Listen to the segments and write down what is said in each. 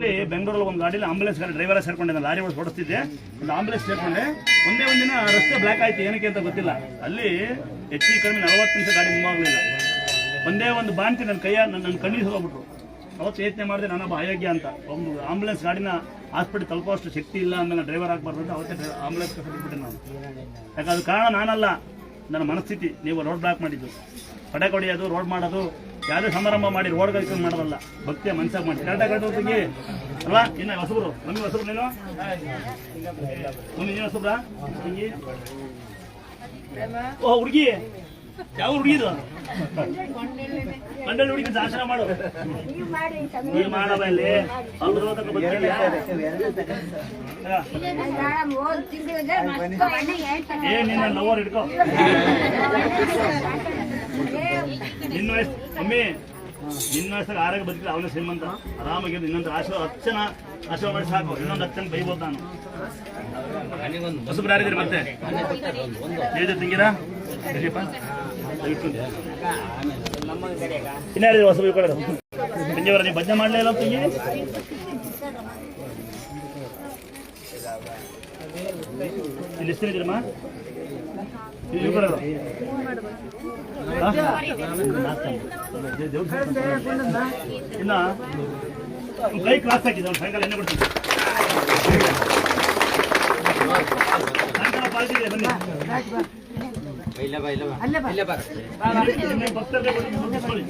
ಇಲ್ಲಿ ಬೆಂಗಳೂರಲ್ಲಿ ಒಂದು ಗಾಡಿಯಲ್ಲಿ ಆಂಬುಲೆನ್ಸ್ ಗಾಡಿ ಡ್ರೈವರ್ ಸೇರ್ಕೊಂಡೆ ಲಾರಿ ಒಳಗೆ ಓಡಿಸ್ತಿದ್ದೆ. ಒಂದು ಆಂಬುಲೆನ್ಸ್ ಸೇರ್ಕೊಂಡೆ. ಒಂದೇ ಒಂದಿನ ರಸ್ತೆ ಬ್ಲಾಕ್ ಆಯ್ತು, ಏನಕ್ಕೆ ಅಂತ ಗೊತ್ತಿಲ್ಲ. ಅಲ್ಲಿ ಹೆಚ್ಚು ಕಡಿಮೆ ನಲವತ್ತು ನಿಮಿಷ ಗಾಡಿ ಮುಂದಾಗಲಿಲ್ಲ ಒಂದೇ ಒಂದು ಬಾಣ್ತಿ ನನ್ನ ಕೈಯ, ನನ್ನ ನನ್ನ ಕಣ್ಣಿಗೆ ಹೋಗ್ಬಿಟ್ರು. ಅವತ್ತು ಯತ್ನೆ ಮಾಡಿದೆ, ನಾನೊಬ್ಬ ಅಯೋಗ್ಯ ಅಂತ. ಒಂದು ಆಂಬುಲೆನ್ಸ್ ಗಾಡಿನ ಹಾಸ್ಪಿಟಲ್ ತಲುಪೋಷ್ಟು ಶಕ್ತಿ ಇಲ್ಲ ಆಮೇಲೆ ಡ್ರೈವರ್ ಆಗಬಾರ್ದು ಅಂತ ಅವತ್ತೇ ಆಂಬುಲೆನ್ಸ್ ಕಟ್ಟಿಬಿಟ್ಟೆ ನಾನು. ಯಾಕಂದ್ರೆ ಕಾರಣ ನಾನಲ್ಲ. ನನ್ನ ಮನಸ್ಥಿತಿ, ನೀವು ರೋಡ್ ಬ್ಲಾಕ್ ಮಾಡಿದ್ದು. ಪಡೆ ಕೊಡಿಯೋದು ರೋಡ್ ಮಾಡೋದು ಯಾವುದೇ ಸಮಾರಂಭ ಮಾಡಿ ರೋಡ್ ಕಲ್ಕೊಂಡು ಮಾಡೋದಲ್ಲ. ಭಕ್ತಿಯ ಮನ್ಸಾಗ ಮಾಡಿ. ಕರೆಕ್ಟಾಗಿ ಕಟ್ಟೋದಿಗೆ ಅಲ್ಲ ಇನ್ನ ಹೊಸಬ್ರು? ನಮಗೆ ಹೊಸಬ್ರು ನೀನು? ನೀನು ಹೊಸಬ್ರ? ತಂಗಿ ಓ ಹುಡುಗಿ. ಯಾವ ಹುಡುಗಿದು ಮಂಡಳಿ ಹುಡುಗಿ ಆಶ್ರಮ ಮಾಡು. ನೀ ಮಾಡವ ಇಲ್ಲಿ ಅವ್ರು ಏ ನಿನ್ನ ಲವರ್ ಹಿಡ್ಕೋ. ನಿನ್ನ ವಯಸ್ಸು ಮಮ್ಮಿ ನಿನ್ನ ವಯಸ್ಸಾಗ ಆರೋಗ್ಯ ಬದುಕಿದ್ರೆ ಅವನ ಶ್ರೀಮಂತ ಆರಾಮಾಗಿದ್ದು ಇನ್ನೊಂದು ಆಶೀರ್ವಾದ ಅಚ್ಚನ ಆಶೀರ್ವಾದ ಮಾಡಿ ಸಾಕು. ಇನ್ನೊಂದು ಅಚ್ಚನ ಬೈಬೋದು ನಾನು. ಹೊಸಬ್ರು ಯಾರಿದ್ದೀರಿ ಮತ್ತೆ? ಹೇಳಿದ್ರೆ ತಿಂಗಿರಾ? ಸರಿಯಪ್ಪ. ದಯವಿಟ್ಟು ಹೊಸಬ್ರು ಕೂಡ? ಸಂಜೆವರ ನೀವು ಭಜನೆ ಮಾಡಲೇ ಇಲ್ಲ ತಂಗಿ ಇಲ್ಲಿ ಎಷ್ಟು ಇದ್ದೀರಮ್ಮ ಇಲ್ಲಿ ಇಳ್ಕೊಳ್ಳೋದು ಇನ್ನ ಒಂದ್ ಕೈ ಕ್ಲಾಸ್ ಹಾಕಿದೆ ಒಂದು ಸಾಯಂಕಾಲ ಎಣ್ಣೆ ಕೊಡ್ತೀನಿ ಸಾಯಂಕಾಲ ಪಾರ್ಟಿ ಇದೆ ಬನ್ನಿ ನಿಮ್ಮ ಭಕ್ತರಿಗೆ ಕೊಡಿ, ನಿಮ್ಮ ಮುಗಿಸ್ಕೊಳ್ಳಿ.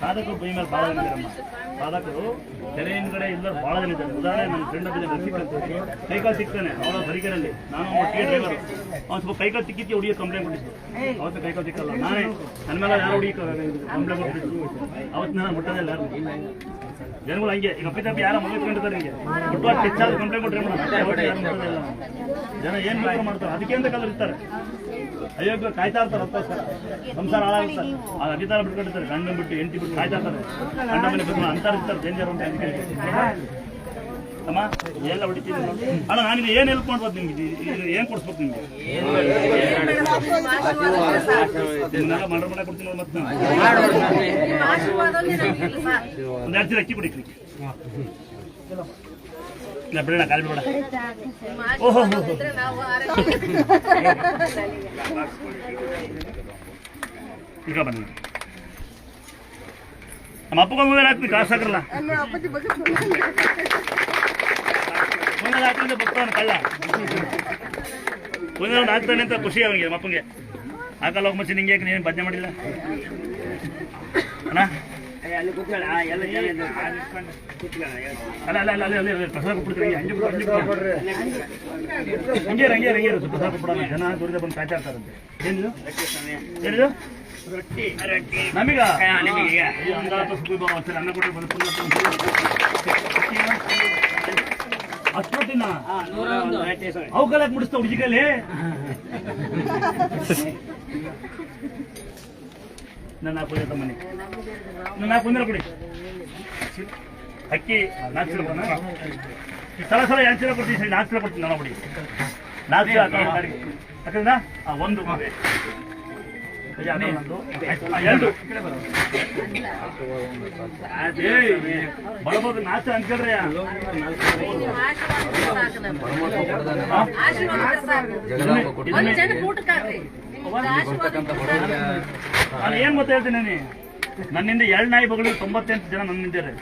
ಸಾಧಕರು ಭೂಮಿ ಮೇಲೆ ಭಾಳ ಜನ ಸಾಧಕರು ಕೆರೆ ಹಿಂದ್ಗಡೆ ಇಲ್ಲ ಭಾಳ ಜನ ಇದ್ದಾರೆ ಉದಾಹರಣೆ, ನನ್ನ ಫ್ರೆಂಡ್ ಒಬ್ಬ ಕೈಕಾಲ್ ಅಂತ ಕೈಕಾಲು ಸಿಗ್ತಾನೆ ಅವನ ಬರಿಕೆರಲ್ಲಿ ನಾನು ಒಟ್ಟಿಗೆ ಡ್ರೈವರ್ ಅವ್ನು ಸ್ವಲ್ಪ ಕೈಕಾಲ್ ಸಿಕ್ಕಿಕ್ಕೆ ಹುಡುಗಿ ಕಂಪ್ಲೇಂಟ್ ಕೊಟ್ಟಿದ್ದು ಅವತ್ತು ಕೈಕಾಲ್ ಸಿಕ್ಕಲ್ಲ. ನಾನೇ, ನನ್ನ ಮೇಲೆ ಯಾರು ಹುಡುಗಿ ಕಂಪ್ಲೇಂಟ್ ಕೊಟ್ಟಿದ್ದು ಅವತ್ತು ನಾನು ಮುಟ್ಟದೆ ಇಲ್ಲ ಜನಗಳು ಹಂಗೆ. ಈಗ ಅಪ್ಪಿತಪ್ಪಿ ಯಾರು ಮಗ ಕಂಡಿದ್ದಾರೆ ಹಿಂಗೆ. ಮುಟ್ಟುವಾಗ ಹೆಚ್ಚಾದ ಕಂಪ್ಲೇಂಟ್ ಕೊಟ್ಟರೆ ಜನ ಏನ್ ಬೇಕಾದ್ರೂ ಮಾಡ್ತಾರೆ. ಅದಕ್ಕೆ ಅಂತ ಕಲರ್ ಇರ್ತಾರೆ. ಅಯ್ಯೋ, ಕಾಯ್ತಾ ಇರ್ತಾರೆ. ಸಂಸಾರ ಹಾಳಾಗುತ್ತೆ. ಆ ಅಧಿಕಾರ ಬಿಟ್ಕೊಂಡಿರ್ತಾರೆ. ಗಂಡ ಬಿಟ್ಟು ಹೆಂಡತಿ ಇರ್ತಾರೆ ಮನೆ ಬಂದು ಅಂತ ಅಮ್ಮ, ಎಲ್ಲ ಹೊಡಿತೀನಿ ಅಣ್ಣ ಏನ್ ಹೆಲ್ಪ್ ಮಾಡ್ಬೋದು ನಿಮ್ಗೆ? ಏನ್ ಕೊಡ್ಸ್ಬೇಕು ನಿಮ್ಗೆ? ಮರ್ಡರ್ ಮಾಡಕ್ ಕೊಡ್ತೀನಿ ಮತ್ತೆ. ಒಂದ್ ಎರಡು ಅಕ್ಕಿ ಕೊಡಿ. ಇಲ್ಲ ಬಿಡೋಣ ಕಾಲ್ ಬಿಡೋಣ ಓಹೋ. ಈಗ ಬನ್ನಿ. ನಮ್ಮ ಅಪ್ಪಗ ಮೊಬೈಲ್ ಹಾಕ್ತೀನಿ ಕಾಸು ಹಾಕಲ್ಲ ಮೊಬೈಲ್ ಹಾಕಿದ್ರೆ ಬರ್ತಾವನು ಕಳ್ಳ. ಮೊಬೈಲ್ ಒಂದು ಹಾಕ್ತಾನೆ ಅಂತ ಖುಷಿ ಅವನಿಗೆ ನಮ್ಮ ಅಪ್ಪಂಗೆ. ಹಾಕಲ್ಲ ಹೋಗಿ ಮಚ್ಚಿ ನಿಂಗೆ ಯಾಕೆ ನೀನು ಭಜನೆ ಮಾಡಿಲ್ಲ? ಅಣ್ಣ? ಅಲ್ಲ ಅಲ್ಲ ಅಲ್ಲ ಅಲ್ಲ ಅಲ್ಲ ಅಲ್ಲ ಪ್ರಸಾದ ಕೊಟ್ಬಿಡ್ತೀರಿ ಹಂಗೆ ಪ್ರಸಾದ ಕೊಟ್ಬಿಡೋಣ. ಜನ ದೂರದ ಬಂದು ಕಾಯ್ತಾ ಇರ್ತಾರಂತೆ. ಏನಿದು ಏನಿದು ನಮಗ. ನಿಮಗೆ ಅಷ್ಟು ಸುಖಿ ಬಾಬಾ ಸರಿ ಅನ್ನ ಕೊಟ್ಟರೆ ಬಂದು ಫುಲ್ ಅಷ್ಟೊತ್ತಿನ ಅವು ಕಲಕ್ ಮುಡಿಸ್ತಾ ನನ್ನ ಹಾಕು ತಮ್ಮನಿ. ನನ್ನ ಕೊಡಿ. ಅಕ್ಕಿ ನಾಲ್ಕು ಸಲ ಸಲ ಎರಡು ಕೊಡ್ತೀನಿ ಸರಿ ನಾಲ್ಕು ಕೊಡ್ತೀನಿ ನಾನು ಕೊಡಿ. ನಾಲ್ಕು ಗಾಡಿಗೆ ಯಾಕಂದ್ರೆ ಆ, ಒಂದು. ಬಳಬೋದು ನಾಚ ನಾನು ಏನ್ ಗೊತ್ತ ಹೇಳ್ತೀನಿ ನನ್ನಿಂದ ಎರಡು ನಾಯಿ ಬಗಳು ತೊಂಬತ್ತೆಂಟು ಜನ ನನ್ನಿದ್ದಾರೆ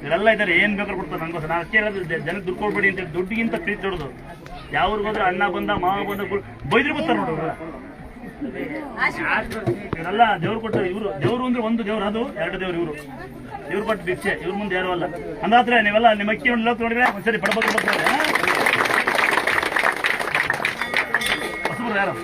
ಇವರೆಲ್ಲ ಇದ್ದಾರೆ ಏನ್ ಬೇಕಾದ್ರೂ ಕೊಡ್ತಾರೆ ನಂಗೋಸ್ಕರ ನಾನು ಅಷ್ಟೇ ಹೇಳೋದು ಜನಕ್ಕೆ ದುಡ್ಡು ಕೊಡ್ಬೇಡಿ ಅಂತ ದುಡ್ಡಿಗಿಂತ ಪ್ರೀತಿ ದೊಡ್ಡದು ಯಾವ್ರಿಗೋದ್ರೆ ಅಣ್ಣ ಬಂದ ಮಾವ ಬಂದ ಬೈದ್ರಿ ಬರ್ತಾರೆ ನೋಡು ಇವ್ರೆಲ್ಲ. ಇವರೆಲ್ಲ ದೇವ್ರು ಕೊಟ್ಟ ಇವರು. ದೇವ್ರು ಅಂದ್ರೆ ಒಂದು ದೇವ್ರು ಅದು ಎರಡು ದೇವ್ರು ಇವರು. ಇವ್ರು ಕೊಟ್ಟು ಭಿಕ್ಷೆ ಇವ್ರ ಮುಂದೆ ಯಾರು ಅಲ್ಲ. ಅಂದಾದ್ರೆ ನೀವೆಲ್ಲ ನಿಮ್ಮ ಅಕ್ಕಿ ಒಂದು ಲೋಕ ನೋಡಿದ್ರೆ ಒಂದ್ಸರಿ ಪಡ್ಬೇಕು ಹೊಸಬ್ರು ಯಾರು?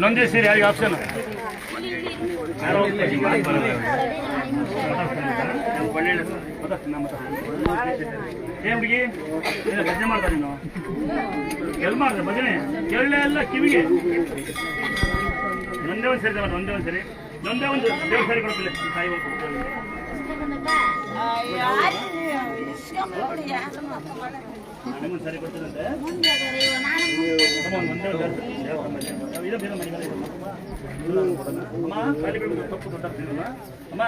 ನೊಂದೇ ಸೇರಿ ಯಾರಿಗೆ ಆಪ್ಷನ್ ಏ ಹುಡುಗಿ ಭಜನೆ ಮಾಡ್ತಾರೆ ನೀನು? ಎಲ್ಲಿ ಮಾಡ್ತಾರೆ ಭಜನೆ? ಕೇಳಲೇ ಎಲ್ಲ ಕಿವಿಗೆ. ಒಂದೇ ಒಂದು ಸರಿ ಒಂದೇ ಒಂದು ಸರಿ. ಒಂದೇ ಒಂದು ದೇವ್ರ ಸರಿ ಕೊಡ್ತಿಲ್ಲ ತಾಯಿ ಹೋಗ್ಬಿಟ್ಟು ನಿಮ್ಮನ್ನು ಸರಿ ಕೊಡ್ತೀರಂತೆ ಅಮ್ಮ, ಒಂದ್ ಒಂದೇ ಒಂದು ಹೇಳ್ತೀನಿ. ದೇವ್ರ ಮೇಲೆ. ನಾವು ಇದೇ ಬೇರೆ ಮನೆಗೆ ಹೋಗೋಣ. ಅಮ್ಮ ಖಾಲಿ ಬೀಳ್ಬೇಕು, ತಪ್ಪು ದೊಡ್ಡ ತಿನ್ನಲ್ಲ. ಅಮ್ಮ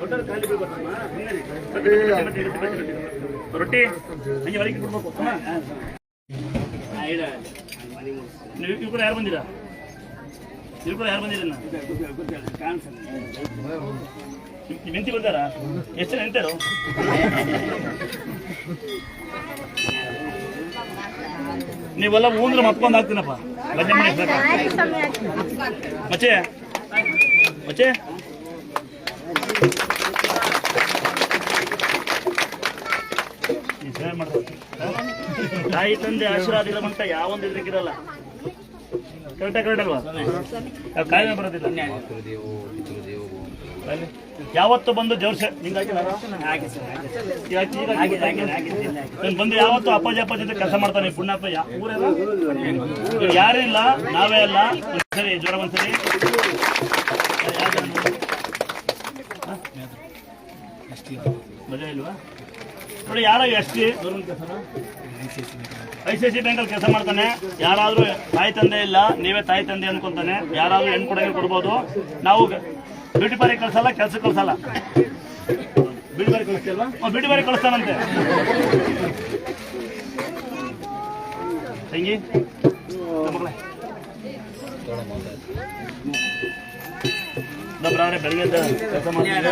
ದೊಡ್ಡವ್ರು ಖಾಲಿ ಬೀಳ್ಬೇಕಮ್ಮ ಸುಮ್ಮನೆ ರೀ. ರೊಟ್ಟಿ, ರೊಟ್ಟಿ, ರೊಟ್ಟಿ, ರೊಟ್ಟಿ, ರೊಟ್ಟಿ. ರೊಟ್ಟಿ ಹಂಗೆ ಒಳಗೆ ಕೊಡ್ಬೇಕು ಅಮ್ಮ ನೀವು ಇವ್ರು ಕೂಡ ಯಾರು ಬಂದಿರಾ ಇವ್ರು ಕೂಡ ಯಾರು ಬಂದಿರ ನಿಂತಿ ಬಂದಾರ ಎಷ್ಟು ಜನ ನಿಂತಾರು? ನೀವೆಲ್ಲ ಊಂದ್ರೆ ಮತ್ಕೊಂಡ್ ಹಾಕ್ತೀನಪ್ಪ. ಬನ್ನಿ ಮಚ್ಚೆ. ಮಚ್ಚೆ. ತಾಯಿ ತಂದೆ ಆಶೀರ್ವಾದ ಇಲ್ಲ ಅಂತ ಯಾವೊಂದು ಇದ್ರಿಗಿರಲ್ಲ ಕರೆಕ್ಟಾಗಿ ಕರೆಕ್ಟ್ ಅಲ್ವಾ? ಕಾಯಿಲೆ ಬರೋದಿಲ್ಲ? ಯಾವತ್ತು ಬಂದು ಜೋರ್ಸ. ನಾನು ಬಂದು ಯಾವತ್ತು ಅಪ್ಪಾಜಿ ಅಪ್ಪಾಜಿ ಜೊತೆ ಕೆಲಸ ಮಾಡ್ತಾನೆ. ಪುಣ್ಯಪ್ಪ ಯಾರೇ ಇಲ್ಲ ನಾವೇ ಅಲ್ಲ. ಸರಿ ಜ್ವರ ಒಂದ್ಸರಿ? ಯಾರ ಮಜಾ ಇಲ್ವಾ? ನೋಡಿ ಯಾರೋ ಎಷ್ಟಿ ಐ ಸಿ ಸಿ ಬ್ಯಾಂಕಲ್ಲಿ ಕೆಲಸ ಮಾಡ್ತಾನೆ. ಯಾರಾದರೂ ತಾಯಿ ತಂದೆ ಇಲ್ಲ ನೀವೇ ತಾಯಿ ತಂದೆ ಅನ್ಕೊಂತಾನೆ. ಯಾರಾದರೂ ಹೆಣ್ಣು ಕೊಡೋಂಗೆ ಕೊಡ್ಬೋದು. ನಾವು ಬ್ಯೂಟಿ ಬಾರಿ ಕಳ್ಸಲ್ಲ, ಕೆಲ್ಸಕ್ಕೆ ಕಳ್ಸಲ್ಲ. ಬ್ಯೂಟಿ ಬಾರಿ ಕಳಿಸ್ತಿಲ್ವಾ ಬ್ಯೂಟಿ ಬಾರಿ ಕಳಿಸ್ತಾನಂತೆ. ತಂಗಿ ಅವ್ರೆ ಬೆಳಗ್ಗೆ ಕೆಲಸ ಮಾಡ್ತಾರೆ.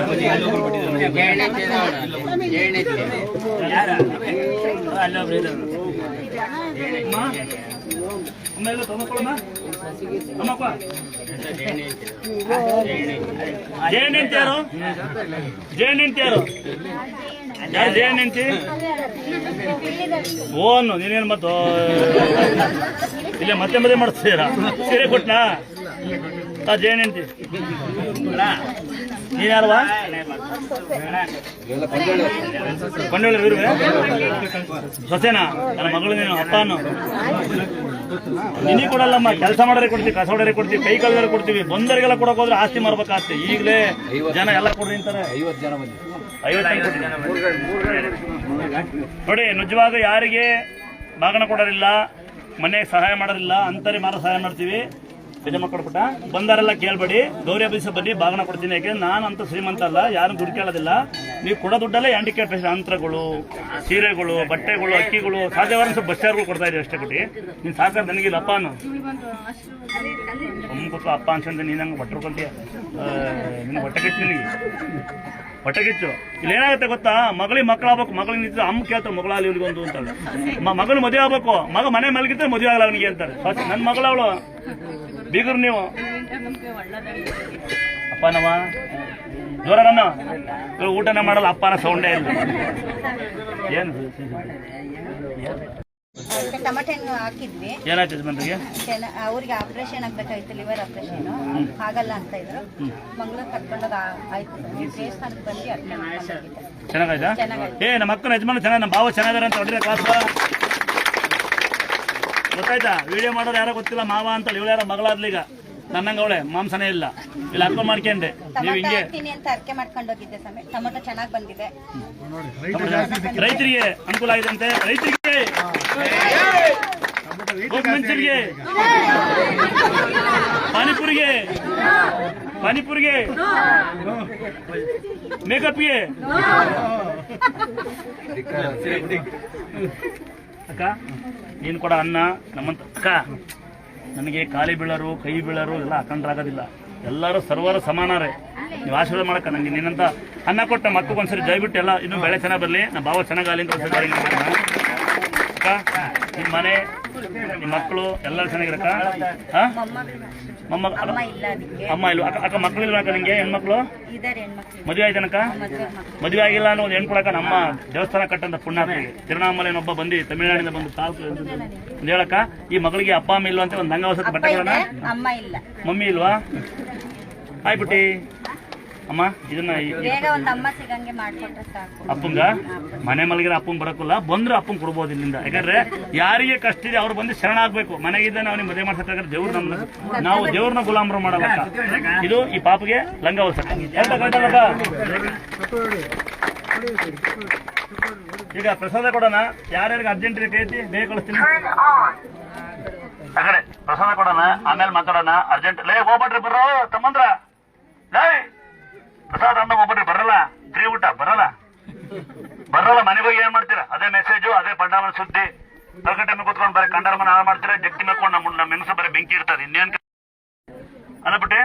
ಅಮ್ಮ ಎಲ್ಲ ತೊಗೊಂಡ್ಕೊಳಮ್ಮ ಅಮ್ಮಪ್ಪ ಜೇನ್ ನಿಂತ ಓನು ನೀನೇನು ಮತ್ತು ಇಲ್ಲ ಮತ್ತೆ ಮದುವೆ ಮಾಡಿಸ್ತೀರಾ ಸೀರೆ ಕೊಟ್ನಾ ಆ ನಿಂತಿ ನೀನ್ ಯಾರವಾ ಕೊಂಡೋಳಿ ಇರುವೆ ಸೊಸೆನಾ? ನನ್ನ ಮಗಳು ನೀನು ಅಪ್ಪನು? ನಿನಗೆ ಕೊಡಲ್ಲಮ್ಮ ಕೆಲಸ ಮಾಡೋರಿಗೆ ಕೊಡ್ತೀವಿ ಕಸ ಹೊಡೋರೆ ಕೊಡ್ತೀವಿ ಕೈ ಕಳೆದ್ರೆ ಕೊಡ್ತೀವಿ ಬಂದರಿಗೆಲ್ಲ ಕೊಡಕ್ ಹೋದ್ರೆ ಆಸ್ತಿ ಮಾರ್ಬೇಕಾಗ್ತಿ ಈಗಲೇ ಜನ ಎಲ್ಲ ಕೊಡ್ರಿ ಅಂತಾರೆ. ಐವತ್ತು ಜನ ಐವತ್ತು ನೋಡಿ ನಿಜವಾಗ ಯಾರಿಗೆ ಭಾಗಣ ಕೊಡೋರಿಲ್ಲ ಮನೆಗೆ ಸಹಾಯ ಮಾಡೋದಿಲ್ಲ ಅಂತರಿ ಮಾತ್ರ ಸಹಾಯ ಮಾಡ್ತೀವಿ. ಯಜಮ ಕೊಡ್ಬಿಟ್ಟ ಬಂದಾರೆಲ್ಲ ಕೇಳ್ಬೇಡಿ. ಗೌರಿ ಬೀಸ ಬನ್ನಿ ಭಾಗನ ಕೊಡ್ತೀನಿ. ಯಾಕೆ ನಾನು ಅಂತ ಶ್ರೀಮಂತ ಅಲ್ಲ, ಯಾರು ದುಡ್ಡು ಕೇಳೋದಿಲ್ಲ. ನೀವು ಕೊಡೋ ದುಡ್ಡಲ್ಲೇ ಹ್ಯಾಂಡಿಕ್ಯಾಪ್ ಯಂತ್ರಗಳು ಸೀರೆಗಳು, ಬಟ್ಟೆಗಳು, ಅಕ್ಕಿಗಳು ಸಾಧ್ಯವಾದ ಸ್ವಲ್ಪ ಬಸ್ ಚಾರ್ಗಳು ಕೊಡ್ತಾ ಇದ್ದೀವಿ ಅಷ್ಟೇ ಕೊಟ್ಟು. ನೀನು ಸಾಕಾರ ನನಗಿಲ್ಲ ಅಪ್ಪನು ಅನ್ನೋ. ಅಪ್ಪ ಅನ್ಸಂತ ನೀನು ಹಂಗೆ ಬಟ್ಟೆ ಹೊಡ್ಕೊಂತೀಯ ನಿನ್ನ ಬಟ್ಟೆ ಕಟ್ಟಿ ನಿನಗೆ. ಹೊಟ್ಟೆ ಕಿಚ್ಚು ಇಲ್ಲಿ ಏನಾಗುತ್ತೆ ಗೊತ್ತಾ? ಮಗಳಿಗೆ ಮಕ್ಕಳು ಆಗ್ಬೇಕು, ಮಗಳಿಗೆ ನಿಂತಿದ್ರೆ ಅಮ್ಮ ಕೇಳ್ತಾರೆ, ಮಗಳಾಗಲಿ ಇವ್ರಿಗೆ ಒಂದು ಅಂತಾರೆ. ಮ- ಮಗನ ಮದುವೆ ಆಗ್ಬೇಕು. ಮಗ ಮನೆ ಮಲಗಿದ್ರೆ ಮದುವೆ ಆಗಲ್ಲ ಅವನಿಗೆ ಅಂತಾರೆ. ನನ್ನ ಮಗಳವಳು ಬೀಗರು ನೀವು. ಅಪ್ಪ ನಮ್ಮ ಜೋರ ನನ್ನ ಊಟನೇ ಮಾಡಲ್ಲ, ಅಪ್ಪನ ಸೌಂಡೇ ಇಲ್ಲ. ಏನು? ಅದಕ್ಕೆ ಟೊಮೆಟೊ ಹಣ್ಣು ಹಾಕಿದ್ವಿ. ಏನಾಯ್ತು ಯಜಮಾನ್ರಿಗೆ? ಚೆನ್ನ- ಅವ್ರಿಗೆ ಆಪರೇಷನ್ ಆಗ್ಬೇಕಾಯ್ತು ಲಿವರ್ ಆಪರೇಷನ್ ಆಗಲ್ಲ ಅಂತ ಇದ್ರು. ಮಂಗಳೂರು ಕರ್ಕೊಂಡೋಗ ಆಯ್ತು. ದೇವಸ್ಥಾನಕ್ಕೆ ಬಂದು ಮಾಡ್ಕೊಂಡಿದ್ದೆ ಚೆನ್ನಾಗಾಯ್ತಾ? ಏ ನಮ್ಮ ಅಕ್ಕನ ಯಜಮಾನ ಚೆನ್ನಾಗಿ ನಮ್ಮ ಭಾವ ಚೆನ್ನಾಗಿದಾರೆ ಅಂತ ಹೊಡಿದ್ರೆ ಕ್ಲಾಸ್ ಗೊತ್ತಾಯ್ತಾ? ವಿಡಿಯೋ ಮಾಡೋರು ಯಾರೋ ಗೊತ್ತಿಲ್ಲ ಮಾವ ಅಂತ ಇವಳು ಯಾರೋ ಮಗಳಾದ್ಲಿ ಈಗ. ನನ್ನಂಗ ಅವಳೆ ಮಾಂಸನೇ ಇಲ್ಲ. ಇಲ್ಲಿ ಅರ್ಥ ಮಾಡ್ಕೊಂಡೆ. ನೀವು ಹಿಂಗೆ ಅಂತ ಅರ್ಕೆ ಮಾಡ್ಕೊಂಡು ಹೋಗಿದ್ದೆ ಸಮಯ ಟೊಮಟೊ ಚೆನ್ನಾಗಿ ಬಂದಿದೆ. ರೈತರಿಗೆ ಅನುಕೂಲ ಆಗಿದೆ ಅಂತೆ. ರೈತರಿಗೆ ಗೋಪಮಂಚರಿಗೆ ಪಾನಿಪುರಿಗೆ. ಪಾನಿಪುರಿಗೆ. ಮೇಕಪ್ಗೆ. ಅಕ್ಕ, ನೀನು ಕೂಡ ಅನ್ನ, ನಮ್ಮಂತ ಅಕ್ಕ, ನನಗೆ ಕಾಲಿ ಬೀಳರು, ಕೈ ಬೀಳರು ಎಲ್ಲ ಅಖಂಡರಾಗೋದಿಲ್ಲ. ಎಲ್ಲರೂ ಸರ್ವರ ಸಮಾನರೇ. ನೀವು ಆಶೀರ್ವಾದ ಮಾಡಕ್ಕ ನನಗೆ ನಿನ್ನಂತ ಅನ್ನ ಕೊಟ್ಟ ಮಕ್ಕಳು ಒಂದ್ಸರಿ ದಯವಿಟ್ಟು ಎಲ್ಲ ಇನ್ನೂ ಬೆಳೆ ಚೆನ್ನಾಗಿ ಬರಲಿ. ನಮ್ಮ ಭಾವ ಚೆನ್ನಾಗಲಿ ಅಂತ ಅಕ್ಕ ನಿಮ್ಮ ಮನೆ ನಿಮ್ಮ ಮಕ್ಕಳು ಎಲ್ಲರೂ ಚೆನ್ನಾಗಿರಕ್ಕ ಅಮ್ಮ ಇಲ್ಲ ಅದಕ್ಕೆ. ಅಮ್ಮ ಇಲ್ವಾ ಅಕ್ಕ ಅಕ್ಕ ಮಕ್ಕಳು ಇಲ್ವಾ ನಿಮಗೆ ನಿಂಗೆ? ಹೆಣ್ಮಕ್ಳು? ಮದುವೆ ಆಯ್ತನಕ್ಕ? ಮದುವೆ ಆಗಿಲ್ಲ ಅನ್ನೋ ಒಂದು ಹೆಣ್ಣು ಕೊಡಕ ನಮ್ಮ ದೇವಸ್ಥಾನ ಕಟ್ಟಂತ ಪುಣ್ಯ ಪುಣ್ಯಾತ್ಮಿಗೆ ಒಬ್ಬ ಬಂದು ತಮಿಳುನಾಡಿಂದ ಬಂದು ತಾಲೂಕು ಅಂತ ಹೇಳಕ್ಕ ಈ ಮಗಳಿಗೆ ಅಪ್ಪ ಅಮ್ಮ ಇಲ್ವಾ ಅಂತ ಒಂದು ದಂಗ ಹೊಸತ್ ಬಟ್ಟೆ ಬಟ್ಟೆಗಳನ್ನ ಮಮ್ಮಿ ಇಲ್ವಾ? ಆಯ್ಬಿಟ್ಟಿ ಅಮ್ಮ ಇದನ್ನ ಈ- ಬೇಗ ಒಂದ್ ಅಮ್ಮ ಸಿಗಂಗೆ ಮಾಡ್ಕೊಟ್ರೆ ಸಾಕು. ಅಪ್ಪಂಗ? ಮನೆ ಮಲಗಿರ ಅಪ್ಪನ್ ಬರಕ್ಕಲ್ಲ ಬಂದ್ರೆ ಅಪ್ಪನ್ ಕೊಡ್ಬೋದು ಇಲ್ಲಿಂದ. ಯಾಕಂದ್ರೆ ಯಾರಿಗೆ ಕಷ್ಟ ಇದೆ ಅವ್ರು ಬಂದು ಶರಣ ಆಗ್ಬೇಕು. ಮನೆಗಿದ್ದ ನಾವು ನಿಮ್ ಮದುವೆ ಮಾಡ್ಸಕ್ಕಾಗ ದೇವ್ರ ನಮ್ಮನ್ನ ನಾವು ದೇವ್ರನ್ನ ಗುಲಾಮರು ಮಾಡಲ್ಲ ಇದು ಈ ಪಾಪಗೆ ಲಂಗ ಹೊಲ್ಸಕ್ಕ ಈಗ ಪ್ರಸಾದ ಕೊಡೋಣ. ಯಾರ್ಯಾರಿಗೆ ಅರ್ಜೆಂಟ್ ಐತಿ ಬೇಗ ಕಳಿಸ್ತೀನಿ. ಆ ಕಡೆ. ಪ್ರಸಾದ ಕೊಡೋಣ ಆಮೇಲೆ ಮಾತಾಡೋಣ. ಅರ್ಜೆಂಟ್ ಲೇ ಹೋಗ್ಬೇಡ್ರಿ ಬರೋ ತಮ್ಮಂದ್ರ. ಪ್ರಸಾದ ಅಂದ ಒಬ್ಬರಿ ಬರಲ್ಲ ಫ್ರೀ ಊಟ ಬರಲ್ಲ. ಬರಲ್ಲ, ಮನೆಗೆ ಏನ್ ಮಾಡ್ತೀರಾ? ಅದೇ ಮೆಸೇಜು ಅದೇ ಪಂಡಾಮನ ಸುದ್ದಿ. ಪ್ರಕಟಣೆ ಕುತ್ಕೊಂಡು ಬರೀ ಕಂಡಾರಮನ ಮನೆ ಹಾಳು ಮಾಡ್ತೀರಾ? ಜಗ್ತಿ ಮೇಲ್ಕೊಂಡು ನಮ್ಮ ಮೆಣಸು ಬರೀ ಬೆಂಕಿ ಇರ್ತದೆ ಇನ್ನೇನ್ ಅಲ್ಲ ಬಿಟ್ಟೆ